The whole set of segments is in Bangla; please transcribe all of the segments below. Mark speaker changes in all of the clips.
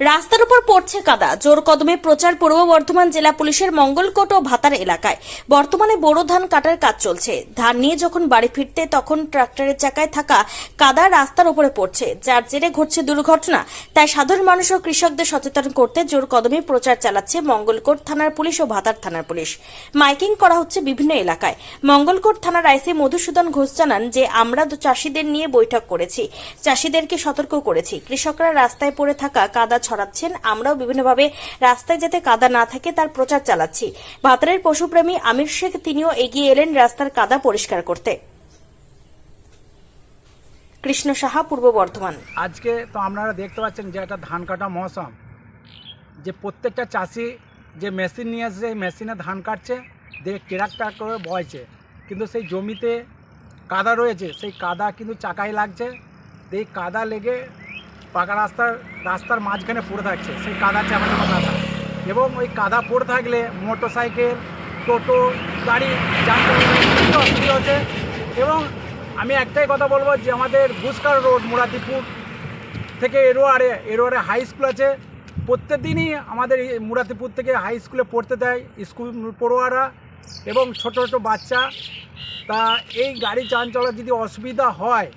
Speaker 1: রাস্তার উপর পড়ছে কাদা। জোর কদমে প্রচার পূর্ব বর্ধমান জেলা পুলিশের মঙ্গলকোট ও ভাতার এলাকায়। বর্তমানে বোরো ধান কাটার কাজ চলছে। ধান নিয়ে যখন বাড়ি ফিরতে তখন ট্রাক্টরের চাকায় থাকা কাদা রাস্তার উপরে পড়ছে। যার জেরে ঘটছে দুর্ঘটনা। তাই সাধারণ মানুষ ও কৃষকদের সচেতন করতে জোর কদমে প্রচার চালাচ্ছে মঙ্গলকোট থানার পুলিশ ও ভাতার থানার পুলিশ। মাইকিং করা হচ্ছে বিভিন্ন এলাকায়। মঙ্গলকোট থানার আইসি মধুসূদন ঘোষ জানান যে, আমরা চাষিদের নিয়ে বৈঠক করেছি। চাষিদেরকে সতর্ক করেছি। কৃষকরা রাস্তায় পড়ে থাকা কাদা ছড়াচ্ছেন। আমরাও বিভিন্নভাবে রাস্তায় যাতে কাদা না থাকে, তার প্রচার চালাচ্ছি। ভাতারের পশুপ্রেমী আমির শেখ, তিনিও এগিয়ে এলেন রাস্তার কাদা পরিষ্কার করতে। কৃষ্ণ সাহা, পূর্ব বর্ধমান।
Speaker 2: আজকে তো আপনারা দেখতে পাচ্ছেন যে একটা ধান কাটা মৌসুম। যে প্রত্যেকটা চাষি যে মেশিন নিয়ে এই মেশিনে ধান কাটছে দিয়ে কেরাক টাক করে বয়ছে কিন্তু সেই জমিতে কাদা রয়েছে, সেই কাদা কিন্তু চাকায় লাগছে। এই কাদা লেগে পাকা রাস্তার রাস্তার মাঝখানে পড়ে থাকছে, সেই কাদা চাপা চাপা এবং ওই কাদা পড়ে থাকলে মোটর সাইকেল টোটো, গাড়ি যানবাহনের অসুবিধা হচ্ছে। এবং আমি একটাই কথা বলব যে আমাদের বুসকার রোড, মুরাদিপুর থেকে এরোয়ারে এরোয়ারে হাই স্কুল আছে। প্রত্যেক দিনই আমাদের এই মুরাতিপুর থেকে হাই স্কুলে পড়তে দেয় স্কুল পড়ুয়ারা এবং ছোট ছোট বাচ্চা। তা এই গাড়ি চান চলার যদি অসুবিধা হয়,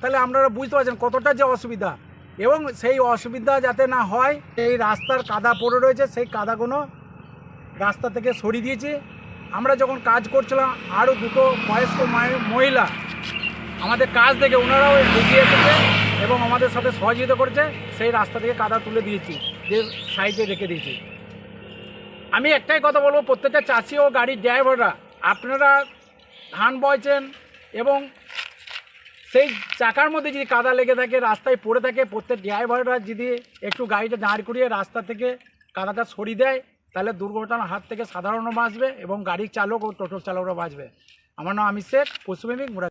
Speaker 2: তাহলে আপনারা বুঝতে পারছেন কতটা যে অসুবিধা। এবং সেই অসুবিধা যাতে না হয়, এই রাস্তার কাদা পড়ে রয়েছে, সেই কাদাগুলো রাস্তা থেকে সরিয়ে দিয়েছি। আমরা যখন কাজ করছিলাম আরও দুটো বয়স্ক মহিলা আমাদের কাজ থেকে ওনারাও এগিয়ে এসেছে এবং আমাদের সাথে সহযোগিতা করেছে, সেই রাস্তা থেকে কাদা তুলে দিয়েছি, যে সাইডে রেখে দিয়েছি। আমি একটাই কথা বলব, প্রত্যেকটা চাষি ও গাড়ির ড্রাইভাররা, আপনারা ধান বয়ছেন এবং সেই চাকার মধ্যে যদি কাদা লেগে থাকে, রাস্তায় পড়ে থাকে, প্রত্যেক ড্রাইভাররা যদি একটু গাড়িটা দাঁড় করিয়ে রাস্তা থেকে কাদাটা সরিয়ে দেয়, তাহলে দুর্ঘটনার হাত থেকে সাধারণও বাঁচবে এবং গাড়ির চালক ও টোটোর চালকরা বাঁচবে। আমার নাম আমি শেখ মুরা